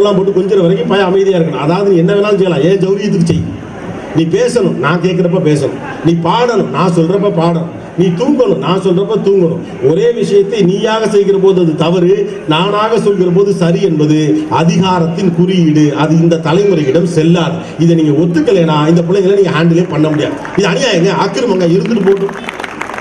பவுடர்லாம் போட்டு கொஞ்சம் வரைக்கும் பையன் அமைதியாக இருக்கணும். அதாவது நீ என்ன வேணாலும் செய்யலாம். ஏன் ஜௌரியத்துக்கு செய்? நீ பேசணும். நான் கேட்குறப்ப பேசணும். நீ பாடணும். நான் சொல்கிறப்ப பாடணும். நீ தூங்கணும். நான் சொல்கிறப்ப தூங்கணும். ஒரே விஷயத்தை நீயாக செய்கிற போது அது தவறு நானாக சொல்கிற போது சரி என்பது அதிகாரத்தின் குறியீடு. அது இந்த தலைமுறையிடம் செல்லாது. இதை நீங்கள் ஒத்துக்கலைனா இந்த பிள்ளைங்களை நீங்கள் ஹேண்டிலே பண்ண முடியாது. இது அநியாயங்க. ஆக்கிரமங்க. இருந்துட்டு போட்டும்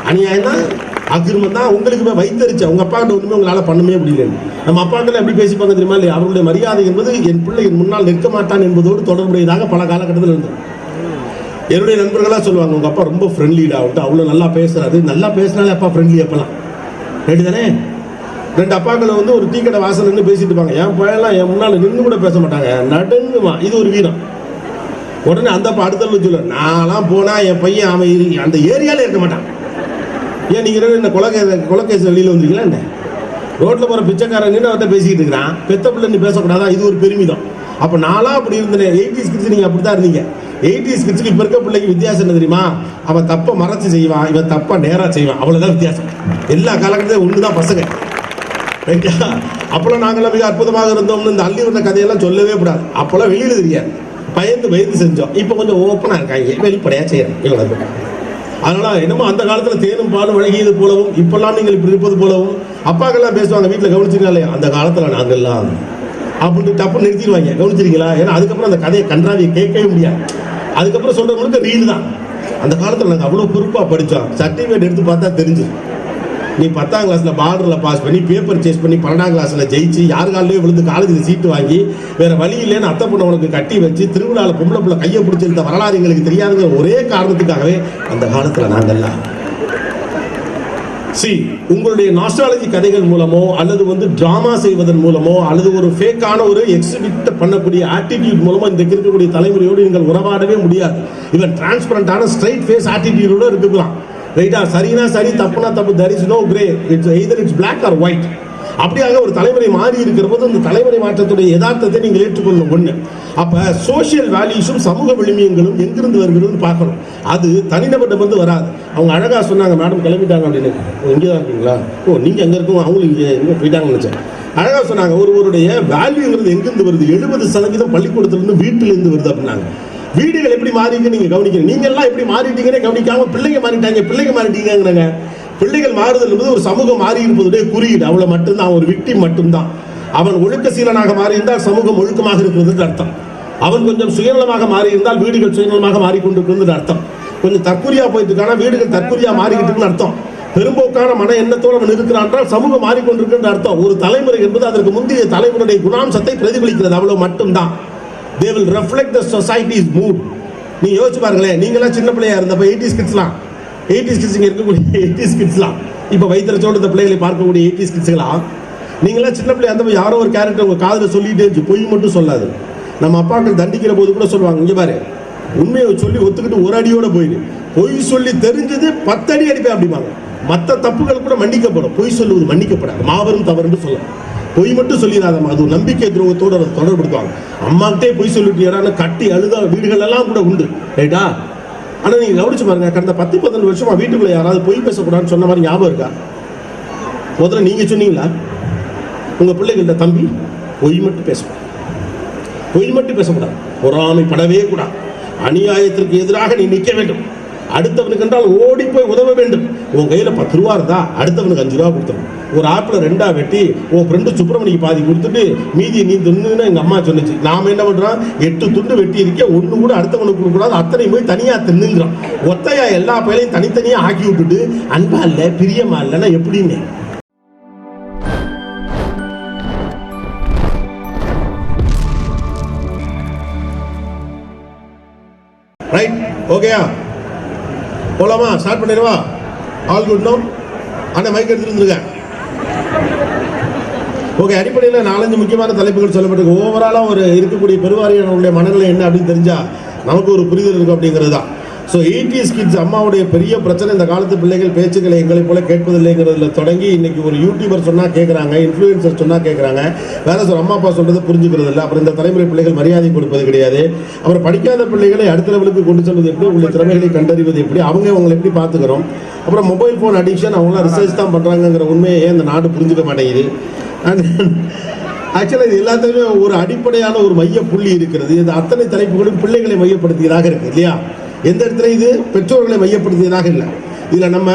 அநியாயம் தான் அக்கிரமம் தான் உங்களுக்கு வைத்தறிச்சு. அவங்க அப்பா கிட்ட ஒன்றுமே உங்களால் பண்ணவே முடியல. நம்ம அப்பாக்கள் எப்படி பேசிப்பாங்க தெரியுமா? இல்லையா? அவருடைய மரியாதை என்பது என் பிள்ளை என் முன்னால் நிற்க மாட்டான் என்பதோடு தொடர்புடையதாக பல காலகட்டத்தில் இருந்தது. என்னுடைய நண்பர்களாக சொல்லுவாங்க உங்கள் அப்பா ரொம்ப ஃப்ரெண்ட்லிடா அவர்கிட்ட அவ்வளோ நல்லா பேசுறாரு. நல்லா பேசினாலே அப்பா ஃப்ரெண்ட்லி அப்பெல்லாம் ரைட்டு தானே ரெண்டு அப்பாக்களை வந்து ஒரு டீ கடை வாசல் நின்று பேசிட்டு இருப்பாங்க. என் பையன்லாம் என் முன்னால் நின்று கூட பேச மாட்டாங்க. நடுங்குமா. இது ஒரு வீரம். உடனே அந்த அப்பா அடுத்த சொல்லுவேன் நான்லாம் போனால் என் பையன் அவன் அந்த ஏரியாவில் இருக்க மாட்டான். ஏன் நீங்க என்ன இந்த கொலகே கொலகேஸ் வெளியில் வந்தீங்களா என்ன? ரோட்டில் போகிற பிச்சைக்காரன் நின்று அவர்கிட்ட பேசிக்கிட்டு இருக்கிறான். பெத்த பிள்ளை நீ பேசக்கூடாதா? இது ஒரு பெருமிதம். அப்போ நாளா அப்படி இருந்தேன். எயிட்டிஸ் கிட்ஸ் அப்படி தான் இருந்தீங்க. எயிட்டிஸ் கிட்ஸ்க்கு இப்போ இருக்க பிள்ளைக்கு வித்தியாசம் என்ன தெரியுமா? அவன் தப்பை மறைச்சு செய்வான். இவன் தப்ப நேராக செய்வான். அவ்வளோதான் வித்தியாசம். எல்லா காலகட்டத்திலும் தான் பசங்க. ரைட்டா அப்பெல்லாம் நாங்களாம் மிக அற்புதமாக இருந்தோம்னு இந்த அள்ளி வந்த கதையெல்லாம் சொல்லவே கூடாது. அப்போல்லாம் வெளியில் தெரியாது. பயந்து பயந்து செஞ்சோம். இப்போ கொஞ்சம் ஓப்பனாக இருக்காங்க. வெளிப்படையாக செய்கிறேன் இவ்வளோ அதனால என்னமோ அந்த காலத்துல தேனும் பாலும் வழங்கியது போலவும் இப்பெல்லாம் நீங்கள் இப்படி இருப்பது போலவும் அப்பாக்கெல்லாம் பேசுவாங்க வீட்டில் கவனிச்சிருக்காங்களே அந்த காலத்துல நாங்கள்லாம். அப்படின்னு தப்பு நிறுத்திடுவாங்க. கவனிச்சிருக்கீங்களா? ஏன்னா அதுக்கப்புறம் அந்த கதையை கன்றாவியை கேட்கவே முடியாது. அதுக்கப்புறம் சொல்கிற முழுக்க ரீல் தான். அந்த காலத்துல நாங்கள் அவ்வளோ பொறுப்பா படித்தோம் சர்டிஃபிகேட் எடுத்து பார்த்தா தெரிஞ்சு நீ பத்தாம் கிளாஸ்ல பார்டரில் பாஸ் பண்ணி பேப்பர் சேஸ் பண்ணி பன்னெண்டாம் கிளாஸ்ல ஜெயிச்சு யார் விழுந்து காலேஜில் சீட்டு வாங்கி வேற வழி இல்லைன்னு அத்தை பண்ண உனக்கு கட்டி வச்சு திருவிழாவில் பொம்பளை பிள்ளை கையை பிடிச்சிருந்த வரலாறு எங்களுக்கு தெரியாதுங்கிற ஒரே காரணத்துக்காகவே அந்த காலத்தில் நாங்கள்லாம் சி உங்களுடைய நாஸ்ட்ராலஜி கதைகள் மூலமோ அல்லது வந்து டிராமா செய்வதன் மூலமோ அல்லது ஒரு ஃபேக்கான ஒரு எக்ஸிபிட் பண்ணக்கூடிய ஆட்டிடியூட் மூலமோ இந்த இருக்கக்கூடிய தலைமுறையோடு நீங்கள் உறவாடவே முடியாது. இவன் டிரான்ஸ்பரண்டான ஸ்ட்ரைட் ஃபேஸ் ஆட்டிடியூடோடு இருக்கலாம் ரைட்டா சரினா சரி தப்புனா தப்பு. There is no grey it's either it's black or white அப்படியாக ஒரு தலைமுறை மாறி இருக்கிற போது அந்த தலைமுறை மாற்றத்துடைய யதார்த்தத்தை நீங்கள் ஏற்றுக்கொள்ளும் ஒன்று அப்போ சோஷியல் வேல்யூஸும் சமூக விளிமியங்களும் எங்கிருந்து வருகிறதுன்னு பார்க்கணும். அது தனிநபர்கிட்ட வந்து வராது. அவங்க அழகாக சொன்னாங்க மேடம் கிளம்பிட்டாங்க அப்படின்னு. ஓ இங்கே தான் இருக்கீங்களா? ஓ நீங்கள் எங்கே இருக்கோம் அவங்களும் இங்கே எங்க போயிட்டாங்கன்னு நினச்சேன். அழகாக சொன்னாங்க ஒருவருடைய வேல்யூங்கிறது எங்கிருந்து வருது? எழுபது சதவீதம் பள்ளிக்கூடத்துலேருந்து வீட்டிலேருந்து வருது அப்படின்னாங்க. வீடுகள் எப்படி மாறிங்க நீங்க கவனிக்கணும். நீங்க எல்லாம் எப்படி மாறிட்டீங்கன்னு கவனிக்காம பிள்ளைங்க மாறிட்டாங்க பிள்ளைங்க மாறிட்டீங்கிறாங்க பிள்ளைகள் மாறுதல் என்பது ஒரு சமூகம் மாறி இருப்பதுடைய குறியீடு. அவ்வளவு மட்டும்தான் ஒரு விக்டி மட்டும்தான். அவன் ஒழுக்க சீலனாக மாறி இருந்தால் சமூகம் ஒழுக்கமாக இருக்கிறதுக்கு அர்த்தம். அவன் கொஞ்சம் சுயநலமாக மாறியிருந்தால் வீடுகள் சுயநலமாக மாறிக்கொண்டிருக்கிறது அர்த்தம். கொஞ்சம் தற்கொலையா போயிட்டு இருக்கானா வீடுகள் தற்கொலையா மாறிக்கிட்டு இருக்குன்னு அர்த்தம். பெரும்போக்கான மன எண்ணத்தோடு அவன் இருக்கிறான் என்றால் சமூகம் மாறிக்கொண்டிருக்கின்ற அர்த்தம். ஒரு தலைமுறை என்பது அதற்கு முந்தைய தலைமுறையுடைய குணாம்சத்தை பிரதிபலிக்கிறது. அவ்வளவு மட்டும்தான். They will reflect the society's mood நீ யோசிச்சு பாருங்களேன் நீங்களாம் சின்ன பிள்ளையா இருந்தப்ப எயிட்டிஸ் கிட்ஸ்லாம் எயிட்டிஸ் கிட்ஸ் இங்கே இருக்கக்கூடிய எயிட்டிஸ் கிட்ஸ்லாம் இப்போ வைத்திர இந்த பிள்ளைகளை பார்க்கக்கூடிய எயிட்டிஸ் கிட்ஸ்லாம் நீங்களாம் சின்ன பிள்ளையா இருந்தப்ப யாரோ ஒரு கேரக்டர் உங்கள் காதில் சொல்லிட்டே இருந்துச்சு பொய் மட்டும் சொல்லாது. நம்ம அப்பாக்கள் தண்டிக்கிற போது கூட சொல்லுவாங்க இங்கே பாரு உண்மையை சொல்லி ஒத்துக்கிட்டு ஒரு அடியோட போயிடு பொய் சொல்லி தெரிஞ்சது பத்து அடி அடிப்பேன் அப்படிம்பாங்க. மற்ற தப்புகள் கூட மன்னிக்கப்படும். பொய் சொல்லுவது மன்னிக்கப்படாது. மாபெரும் தவறுன்னு சொல்லலாம். பொய் மட்டும் சொல்லிடாதம்மா. அது நம்பிக்கை துரோகத்தோட அதை தொடர்படுத்துவாங்க. அம்மாக்கிட்டே பொய் சொல்லிட்டு கட்டி அழுத வீடுகள் எல்லாம் கூட உண்டு. ரைட்டா ஆனால் நீங்கள் கவனிச்சு பாருங்க. கடந்த பத்து பதினஞ்சு வருஷமா வீட்டுக்குள்ள யாராவது பொய் பேசக்கூடாதுன்னு சொன்ன மாதிரி ஞாபகம் இருக்கா? முதல்ல நீங்க சொன்னீங்களா? உங்க பிள்ளைகள்ட்ட தம்பி பொய் மட்டும் பேசக்கூடாது. பொய் மட்டும் பேசக்கூடாது. பொறாமைப்படவே கூடாது. அநியாயத்திற்கு எதிராக நீ நிற்க வேண்டும். அடுத்தவனுக்கு என்றால் ஓடி போய் உதவ வேண்டும். உன் கையில் பத்து ரூபா இருந்தா அடுத்தவனுக்கு அஞ்சு ரூபா கொடுத்துரும் ஒரு ஆப்பிள் ரெண்டாக வெட்டி உன் ஃப்ரெண்டு சுப்பிரமணிக்கு பாதி கொடுத்துட்டு மீதியை நீ தின்னுன்னு எங்கள் அம்மா சொன்னுச்சு. நாம என்ன பண்ணுறோம் எட்டு துண்டு வெட்டி இருக்கே ஒன்று கூட அடுத்தவனுக்கு கொடுக்க கூடாது அத்தனை போய் தனியாக தின்னுங்கிறோம் ஒத்தையா எல்லா பயிலையும் தனித்தனியாக ஆக்கி விட்டுட்டு அன்பா இல்லை பிரியமா இல்லைன்னா எப்படின்னு? ரைட் ஓகேயா போலாமா? ஸ்டார்ட் பண்ணிடுவா? ஆல் குட் நோ அண்ணா மைக் எடுத்துருந்துருக்கேன் ஓகே அடிப்படையில் நாலஞ்சு முக்கியமான தலைப்புகள் சொல்லப்பட்டிருக்கு. ஓவராலாக ஒரு இருக்கக்கூடிய பெருவாரியானவருடைய மனநிலை என்ன அப்படின்னு தெரிஞ்சால் நமக்கு ஒரு புரிதல் இருக்கும் அப்படிங்கிறது தான். ஸோ எயிட்டிஸ் கிட்ஸ் அம்மாவுடைய பெரிய பிரச்சனை இந்த காலத்து பிள்ளைகள் பேச்சுக்களை எங்களை போல கேட்பதில்லைங்கிறதுல தொடங்கி இன்னைக்கு ஒரு யூடியூபர் சொன்னால் கேட்குறாங்க இன்ஃப்ளூயன்சர் சொன்னால் கேட்குறாங்க வேற சொல்ல அம்மா அப்பா சொல்கிறத புரிஞ்சுக்கிறது இல்லை அப்புறம் இந்த தலைமுறை பிள்ளைகள் மரியாதை கொடுப்பது கிடையாது. அப்புறம் படிக்காத பிள்ளைகளை அடுத்த லெவலுக்கு கொண்டு செல்வது எப்படி? உங்களுடைய திறமைகளை கண்டறிவது எப்படி? அவங்க அவங்களை எப்படி பார்த்துக்கிறோம்? அப்புறம் மொபைல் ஃபோன் அடிக்ஷன் அவங்களாம் ரிசர்ச் தான் பண்ணுறாங்கங்கிற உண்மையை ஏன் இந்த நாடு புரிஞ்சுக்க மாட்டேங்குது? ஆக்சுவலாக இது எல்லாத்துக்குமே ஒரு அடிப்படையான ஒரு மைய புள்ளி இருக்கிறது. இந்த அத்தனை தலைப்புகளும் பிள்ளைகளை மையப்படுத்தியதாக இருக்கு இல்லையா? எந்த இடத்துல இது? பெற்றோர்களை மையப்படுத்தியதாக இல்லை. இதில் நம்ம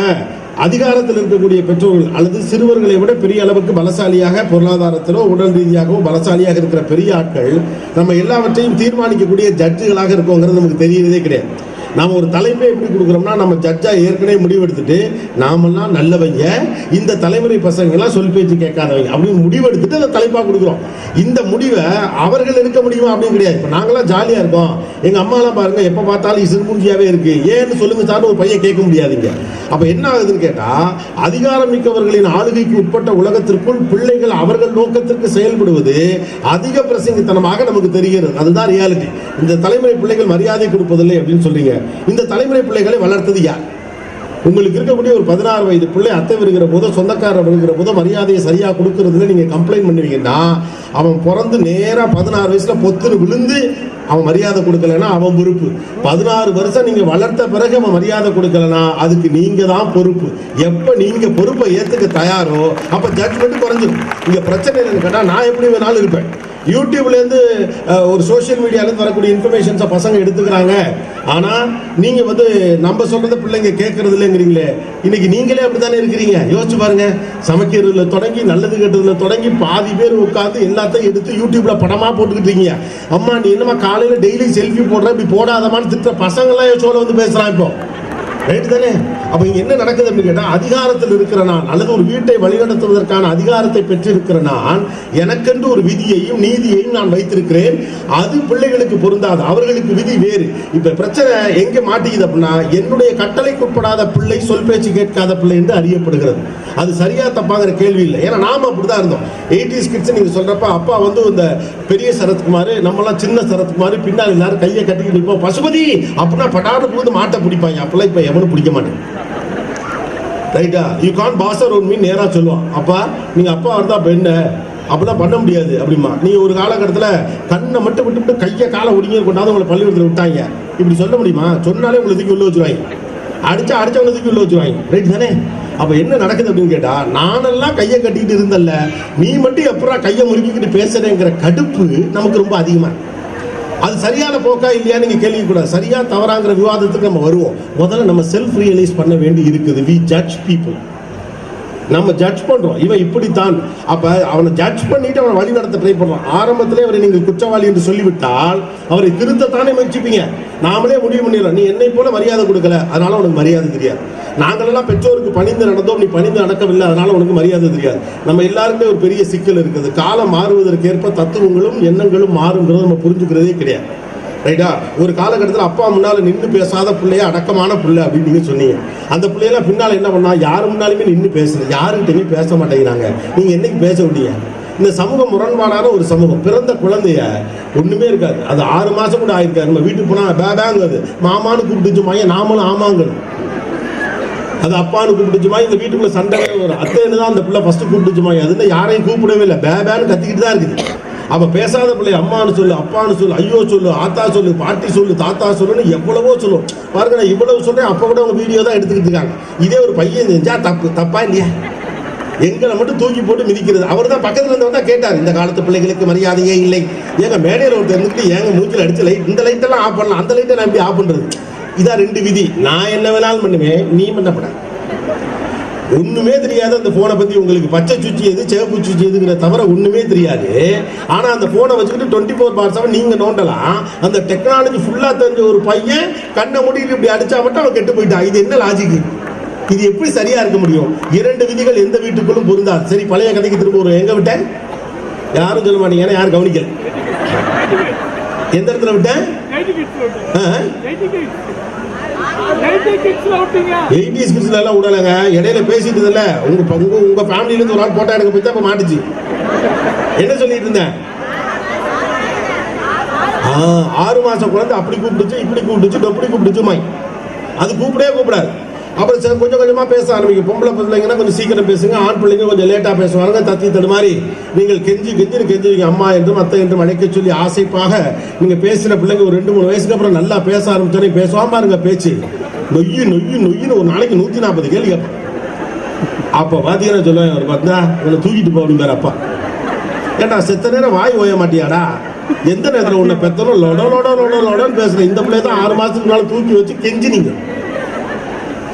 அதிகாரத்தில் இருக்கக்கூடிய பெற்றோர்கள் அல்லது சிறுவர்களை விட பெரிய அளவுக்கு பலசாலியாக பொருளாதாரத்திலோ உடல் ரீதியாகவோ பலசாலியாக இருக்கிற பெரிய ஆட்கள் நம்ம எல்லாவற்றையும் தீர்மானிக்கக்கூடிய ஜட்ஜுகளாக இருக்கோங்கிறது நமக்கு தெரியறதே கிடையாது. நாம் ஒரு தலைமை எப்படி கொடுக்குறோம்னா நம்ம ஜட்ஜா ஏற்கனவே முடிவெடுத்துட்டு நாமெல்லாம் நல்லவங்க இந்த தலைமுறை பசங்கெல்லாம் சொல் பேச்சு கேட்காதவங்க அப்படின்னு முடிவெடுத்துட்டு அதை தலைப்பாக கொடுக்குறோம். இந்த முடிவை அவர்கள் எடுக்க முடியுமா அப்படின்னு கிடையாது. இப்போ நாங்களாம் ஜாலியாக இருக்கோம். எங்க அம்மாலாம் பாருங்க எப்ப பார்த்தாலும் சிறுமூஞ்சியாவே இருக்கு. ஏன்னு சொல்லுங்க சார் ஒரு பையன் கேட்க முடியாதுங்க. அப்ப என்ன ஆகுதுன்னு கேட்டா அதிகாரம் மிக்கவர்களின் ஆளுகைக்கு உட்பட்ட உலகத்திற்குள் பிள்ளைகள் அவர்கள் நோக்கத்திற்கு செயல்படுவது அதிக பிரசங்கித்தனமாக நமக்கு தெரிகிறது. அதுதான் ரியாலிட்டி இந்த தலைமுறை பிள்ளைகள் மரியாதை கொடுப்பதில்லை அப்படின்னு சொல்றீங்க. இந்த தலைமுறை பிள்ளைகளை வளர்த்தது யார்? உங்களுக்கு இருக்கக்கூடிய ஒரு பதினாறு வயது பிள்ளை அத்தை வருகிற போதோ சொந்தக்காரர் வருகிற போதோ மரியாதையை சரியாக கொடுக்கறதுல நீங்கள் கம்ப்ளைண்ட் பண்ணுவீங்கன்னா அவன் பிறந்து நேராக பதினாறு வயசில் பொத்துன்னு விழுந்து அவன் மரியாதை கொடுக்கலன்னா அவன் பொறுப்பு. பதினாறு வருஷம் நீங்கள் வளர்த்த பிறகு அவன் மரியாதை கொடுக்கலனா அதுக்கு நீங்கள் தான் பொறுப்பு. எப்போ நீங்கள் பொறுப்பை ஏற்றுக்க தயாரோ அப்போ ஜட்மெண்ட் குறைஞ்சிடும் இங்கே பிரச்சனை இல்லைன்னு கேட்டால் நான் எப்படி வேணாலும் இருப்பேன். யூடியூப்லேருந்து ஒரு சோஷியல் மீடியாலேருந்து வரக்கூடிய இன்ஃபர்மேஷன்ஸை பசங்க எடுத்துக்கிறாங்க. ஆனால் நீங்கள் வந்து நம்ம சொல்கிறத பிள்ளைங்க கேட்கறது இல்லைங்கிறீங்களே இன்னைக்கு நீங்களே அப்படித்தானே இருக்கிறீங்க? யோசிச்சு பாருங்க. சமைக்கிறதுல தொடங்கி நல்லது கெட்டதுல தொடங்கி பாதி பேர் உட்காந்து எல்லாத்தையும் எடுத்து யூடியூப்பில் படமாக போட்டுக்கிட்டு இருக்கீங்க. அம்மா நீ என்னம்மா காலையில் டெய்லி செல்ஃபி போடுற இப்படி போடாதமான்னு திட்ட பசங்கள்லாம் சோழ வந்து பேசுகிறான் இப்போ. ரைட்டு தானே அப்ப இங்க என்ன நடக்குது அப்படின்னு கேட்டா அதிகாரத்தில் இருக்கிற நான் அல்லது ஒரு வீட்டை வழிநடத்துவதற்கான அதிகாரத்தை பெற்றிருக்கிற நான் எனக்கென்று ஒரு விதியையும் நீதியையும் நான் வைத்திருக்கிறேன். அது பிள்ளைகளுக்கு பொருந்தாது அவர்களுக்கு விதி வேறு. இப்ப பிரச்சனை எங்க மாட்டிக்குது அப்படின்னா என்னுடைய கட்டளைக்குட்படாத பிள்ளை சொல் பேச்சு கேட்காத பிள்ளை என்று அறியப்படுகிறது. அது சரியா தப்பாங்கிற கேள்வி இல்லை. ஏன்னா நாம அப்படிதான் இருந்தோம். எயிட்டிஸ் கிட்ஸ் நீங்க சொல்றப்ப அப்பா வந்து இந்த பெரிய சரத்குமார் நம்மலாம் சின்ன சரத்குமார் பின்னால் எல்லாரும் கையை கட்டிக்கிட்டு இருப்போம் பசுபதி அப்படின்னா பட்டாடு புகுந்து மாட்டை பிடிப்பாங்க. அப்பெல்லாம் இப்ப எவனும் பிடிக்க மாட்டேன். ரைட்டா you can passer one mean நேராக சொல்லுவான் அப்பா நீங்கள் அப்பா வந்தால் பெண்ண. என்ன அப்படிலாம் பண்ண முடியாது அப்படிமா நீங்கள் ஒரு காலகட்டத்தில் கண்ணை மட்டும் விட்டு விட்டு கையை காலை ஒடிங்க கொண்டாந்து உங்களை பள்ளிக்கூடத்தில் விட்டாங்க. இப்படி சொல்ல முடியுமா? சொன்னாலே உங்களை தூக்கி உள்ள வச்சுருவாங்க. அடிச்சா அடிச்சவங்களை தூக்கி உள்ள வச்சுருவாங்க. ரைட் தானே? அப்போ என்ன நடக்குது அப்படின்னு கேட்டால் நானெல்லாம் கையை கட்டிக்கிட்டு இருந்தல்ல நீ மட்டும் எப்படா கையை முறுக்கிக்கிட்டு பேசுறேங்கிற கடுப்பு நமக்கு ரொம்ப அதிகமாக அது சரியான போக்கா இல்லையா நீங்க கேள்விக்கூடாது சரியா தவறாங்கிற விவாதத்துக்கு நம்ம வருவோம். முதல்ல நம்ம செல்ஃப் ரியலைஸ் பண்ண வேண்டி இருக்குது. வி ஜட்ஜ் பீப்புள் நம்ம ஜட்ஜ் பண்றோம். இவன் இப்படித்தான். அப்ப அவனை ஜட்ஜ் பண்ணிட்டு அவனை வழி நடத்த ட்ரை பண்றோம். ஆரம்பத்திலே அவரை நீங்கள் குற்றவாளி என்று சொல்லிவிட்டால் அவரை திருத்தத்தானே முயற்சிப்பீங்க? நாமளே முடிவு பண்ணிடலாம். நீ என்னை போல மரியாதை கொடுக்கல. அதனால உனக்கு மரியாதை தெரியாது. நாங்களெல்லாம் பெற்றோருக்கு பணிந்து நடந்தோம். நீ பணிந்து நடக்கவில்லை. அதனால உனக்கு மரியாதை தெரியாது. நம்ம எல்லாருமே ஒரு பெரிய சிக்கல் இருக்குது. காலம் மாறுவதற்கேற்ப தத்துவங்களும் எண்ணங்களும் மாறுங்கிறத நம்ம புரிஞ்சுக்கிறதே கிடையாது. ரைட்டா ஒரு காலகட்டத்தில் அப்பா முன்னால் நின்று பேசாத பிள்ளைய அடக்கமான பிள்ளை அப்படின்னு நீங்கள் சொன்னீங்க. அந்த பிள்ளையெல்லாம் பின்னால் என்ன பண்ணால் யார் முன்னாலுமே நின்று பேசல யாருக்கிட்டையுமே பேச மாட்டேங்கிறாங்க. நீங்கள் என்னைக்கு பேச விட்டீங்க? இந்த சமூகம் முரண்பாடான ஒரு சமூகம். பிறந்த குழந்தைய ஒன்றுமே இருக்காது. அது ஆறு மாதம் கூட ஆயிருக்காரு நம்ம வீட்டுக்கு போனால் பேபாங்குது மாமான்னு கூப்பிட்டுச்சு மையன் நாமளும் ஆமாங்கணும் அது அப்பான்னு கூப்பிட்டுச்சுமா இந்த வீட்டுக்குள்ளே சண்டை வரும் அத்தைன்னு தான் அந்த பிள்ளை ஃபர்ஸ்ட் கூப்பிட்டுச்சுமா அதுன்னு யாரையும் கூப்பிடவே இல்லை. பேபேன்னு கத்திக்கிட்டு தான் இருக்குது. அவன் பேசாத பிள்ளை அம்மான்னு சொல்லு அப்பான்னு சொல்லு ஐயோ சொல்லு ஆத்தா சொல்லு பாட்டி சொல்லு தாத்தா சொல்லுன்னு எவ்வளவோ சொல்லும். பாருங்க நான் இவ்வளவு சொல்றேன் அப்போ கூட அவங்க வீடியோ தான் எடுத்துக்கிட்டு இருக்காங்க. இதே ஒரு பையன் செஞ்சா தப்பு தப்பா இல்லையா? எங்களை மட்டும் தூக்கி போட்டு மிதிக்கிறது. அவர் தான் பக்கத்துல இருந்தவர் தான் கேட்டார் இந்த காலத்து பிள்ளைகளுக்கு மரியாதையே இல்லை. ஏங்க மேடையில் ஒருத்தர் இருந்துட்டு ஏங்க மூச்சில் அடிச்சு லைட் இந்த லைட்டெல்லாம் ஆஃப் பண்ணலாம் அந்த லைட்டை நான் எப்படி ஆஃப் பண்றது? இதான் ரெண்டு விதி. நான் என்ன வேணாலும் பண்ணுவேன் நீ பண்ணப்படாது. ஒண்ணுமே தெரியாது. அந்த போனை பத்தி உங்களுக்கு பச்சை சுச்சி எது சிவப்பு சுச்சி எதுங்கிற தவிர ஒண்ணுமே தெரியாது. ஆனா அந்த போனை வச்சுக்கிட்டு டுவெண்ட்டி ஃபோர் பார் செவன் நீங்க நோண்டலாம். அந்த டெக்னாலஜி ஃபுல்லா தெரிஞ்ச ஒரு பையன் கண்ணை மூடிட்டு இப்படி அடிச்சா மட்டும் அவன் கெட்டு போயிட்டான். இது என்ன லாஜிக் இது எப்படி சரியா இருக்க முடியும்? இரண்டு விதிகள் எந்த வீட்டுக்குள்ளும் பொருந்தாது. சரி பழைய கதைக்கு திரும்ப ஒரு எங்க விட்டேன் யாரும் சொல்ல மாட்டீங்க. ஏன்னா யாரும் கவனிக்கல. எந்த இடத்துல விட்டேன் எயிட்டிஸ் கிட்ஸ்ல எல்லாம் விடலைங்க இடையில பேசிட்டு இல்ல உங்க உங்க உங்க ஃபேமிலில இருந்து ஒரு ஆள் போட்டா எடுக்க போய் தான் மாட்டுச்சு. என்ன சொல்லிட்டு இருந்தேன்? ஆறு மாசம் குழந்தை அப்படி கூப்பிடுச்சு இப்படி கூப்பிடுச்சு டொப்படி கூப்பிடுச்சு மை அது கூப்பிடவே கூப்பிடாது. அப்புறம் சரி கொஞ்சம் கொஞ்சமாக பேச ஆரம்பிக்கும். பொம்பளை பிள்ளைங்கன்னா கொஞ்சம் சீக்கிரம் பேசுங்க ஆண் பிள்ளைங்க கொஞ்சம் லேட்டாக பேசுவாங்க. தத்தி தடுமாறி நீங்கள் கெஞ்சி கெஞ்சின்னு கெஞ்சுவீங்க அம்மா என்றும் அத்தை என்றும் அழைக்க சொல்லி ஆசைப்பாக நீங்கள் பேசின பிள்ளைங்க ஒரு ரெண்டு மூணு வயசுக்கு அப்புறம் நல்லா பேச ஆரம்பிச்சோன்னே பேசுவாம பாருங்க பேச்சு. நொய்யு நொய்யு நொய்யுன்னு ஒரு நாளைக்கு நூற்றி நாற்பது கேள்வி கேட்பான். அப்ப பாத்தீங்கன்னா சொல்லுவேன் ஒரு பார்த்தா இவனை தூக்கிட்டு போகணும் பேர் அப்பா. ஏன்னா செத்த நேரம் வாய் ஓய மாட்டியாடா? எந்த நேரத்தில் உன்னை பெத்தனும் லொட லொட லொட லொடன்னு பேசுகிறேன் இந்த பிள்ளை தான் ஆறு மாதத்துக்கு மேல தூக்கி வச்சு கெஞ்சினீங்க.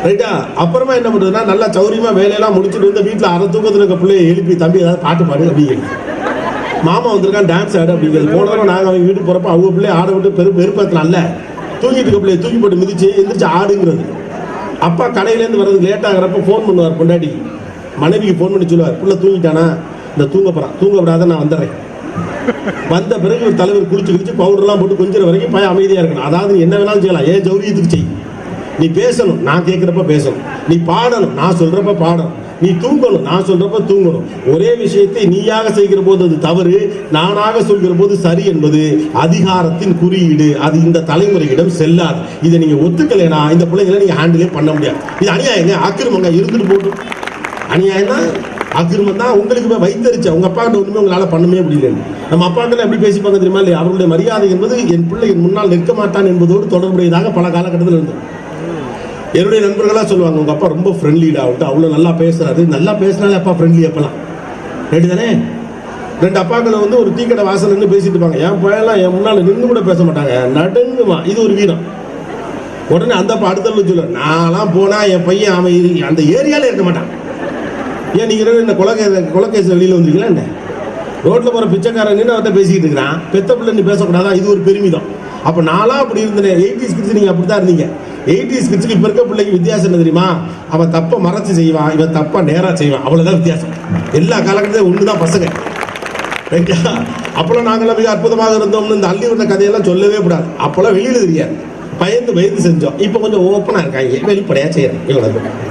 ரைட்டா அப்புறமா என்ன பண்ணுறதுன்னா நல்லா சௌரியமா வேலையெல்லாம் முடிச்சுட்டு வந்து வீட்டுல அரை தூக்கத்துல இருக்க பிள்ளைய எழுப்பி தம்பி ஏதாவது பாட்டு பாடு அப்படிங்கிறது. மாமா வந்திருக்கான் டான்ஸ் ஆடு அப்படிங்கிறது. போன தடவை நாங்க அவங்க வீட்டுக்கு போறப்ப அவங்க பிள்ளைய ஆட விட்டு பெரு பெருப்பத்தினால தூங்கிட்டு இருக்க பிள்ளைய தூக்கி போட்டு மிதிச்சு எந்திரிச்சு ஆடுங்கிறது. அப்பா கடையிலேருந்து வர்றது லேட் ஆகிறப்ப ஃபோன் பண்ணுவார் பொண்டாட்டி மனைவிக்கு ஃபோன் பண்ணி சொல்லுவார் புள்ள தூங்கிட்டானா? இந்த தூங்க போறான் தூங்க விடாத நான் வந்துடுறேன். வந்த பிறகு ஒரு தலைவர் குளிச்சு குளிச்சு பவுடர்லாம் போட்டு கொஞ்சம் வரைக்கும் பய அமைதியா இருக்கணும். அதாவது என்ன வேணாலும் செய்யலாம். ஏன் ஜௌரியத்துக்கு செய்யும் நீ பேசணும் நான் கேட்குறப்ப பேசணும். நீ பாடணும் நான் சொல்கிறப்ப பாடணும். நீ தூங்கணும் நான் சொல்கிறப்ப தூங்கணும். ஒரே விஷயத்தை நீயாக செய்கிற போது அது தவறு நானாக சொல்கிற போது சரி என்பது அதிகாரத்தின் குறியீடு. அது இந்த தலைமுறையிடம் செல்லாது. இதை நீங்கள் ஒத்துக்கலைனா இந்த பிள்ளைங்களை நீங்கள் ஹேண்டிலே பண்ண முடியாது. இது அநியாயங்க அக்கிரமங்க இருந்துட்டு போட்டும் அநியாயம் தான் அக்கிரமம் தான் உங்களுக்கு போய் வைத்தறிச்ச. உங்க அப்பா கிட்ட ஒன்றுமே உங்களால் பண்ணவே முடியல. நம்ம அப்பா கிட்ட எப்படி பேசிப்பாங்க தெரியுமா இல்லையா? அவருடைய மரியாதை என்பது என் பிள்ளை என் முன்னால் நிற்க மாட்டான் என்பதோடு தொடர்புடையதாக பல காலகட்டத்தில் இருந்தது. என்னுடைய நண்பர்களாக சொல்லுவாங்க உங்கள் அப்பா ரொம்ப ஃப்ரெண்ட்லிடா விட்டு அவ்வளோ நல்லா பேசுகிறாரு நல்லா பேசினாலே அப்பா ஃப்ரெண்ட்லி அப்பெல்லாம் ரைட்டு தானே ரெண்டு அப்பாக்களை வந்து ஒரு தீக்கடை வாசல் நின்று பேசிட்டு இருப்பாங்க. என் பையன்லாம் என் முன்னால் நின்று கூட பேச மாட்டாங்க. நடுங்குமா. இது ஒரு வீரம். உடனே அந்த அப்பா அடுத்த சொல்ல நான்லாம் போனால் என் பையன் அவன் இரு- அந்த ஏரியாவில் இருக்க மாட்டான். ஏன் நீங்கள் என்ன இந்த கொலகே கொலகேஸ் வெளியில வந்தீங்களா என்ன? ரோட்டில் போகிற பிச்சைக்காரன் நின்று அவர்கிட்ட பேசிக்கிட்டு இருக்கிறான். பெத்த பிள்ளை நீ பேசக்கூடாதா? இது ஒரு பெருமிதம். அப்போ நாளா அப்படி இருந்தேன். எயிட்டிஸ் கிட்ஸ் அப்படி தான் இருந்தீங்க. எயிட்டிஸ் கிட்ஸுக்கு இப்போ இருக்க பிள்ளைக்கு வித்தியாசம் என்ன தெரியுமா? அவன் தப்பை மறைச்சு செய்வான் இவன் தப்பாக நேராக செய்வான் அவ்வளோதான் வித்தியாசம். எல்லா காலகட்டத்திலும் தான் பசங்க. ரைட்டா? அப்பெல்லாம் நாங்களாம் மிக அற்புதமாக இருந்தோம்னு இந்த அள்ளி வந்த கதையெல்லாம் சொல்லவே கூடாது. அப்போல்லாம் வெளியில் தெரியாது. பயந்து பயந்து செஞ்சோம். இப்போ கொஞ்சம் ஓப்பனாக இருக்காங்க. வெளிப்படையாக செய்யறேன் இவ்வளவு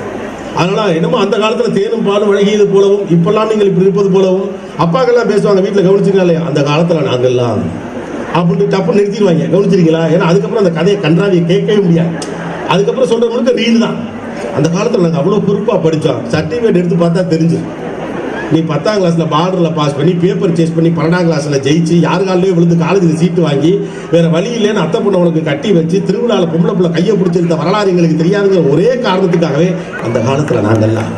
அதனால் என்னமோ அந்த காலத்தில் தேனும் பாலும் வழங்கியது போலவும் இப்போல்லாம் நீங்கள் இப்படி இருப்பது போலவும் அப்பாக்கெல்லாம் பேசுவாங்க வீட்டில் கவனிச்சிருக்கா இல்லையா அந்த காலத்தில் நாங்கள்லாம் அப்படின்னு டப்பு நிறுத்திடுவாங்க. கவனிச்சிருக்கீங்களா? ஏன்னா அதுக்கப்புறம் அந்த கதையை கன்றாவியை கேட்கவே முடியாது. அதுக்கப்புறம் சொல்ற முழுக்க ரீல் தான். அந்த காலத்தில் நாங்கள் அவ்வளோ பொறுப்பாக படித்தோம் சர்டிஃபிகேட் எடுத்து பார்த்தா தெரிஞ்சு நீ பத்தாம் கிளாஸில் பார்டரில் பாஸ் பண்ணி பேப்பர் சேஸ் பண்ணி பன்னெண்டாம் கிளாஸில் ஜெயிச்சு யார் காலையிலே விழுந்து காலேஜில் சீட்டு வாங்கி வேறு வழி இல்லைன்னு அத்தை பொண்ணு உனக்கு கட்டி வச்சு திருவிழாவில் பொம்பளை பிள்ளை கையை பிடிச்சிருந்த வரலாறு எங்களுக்கு தெரியாதுங்கிற ஒரே காரணத்துக்காகவே அந்த காலத்தில் நாங்கள்லாம்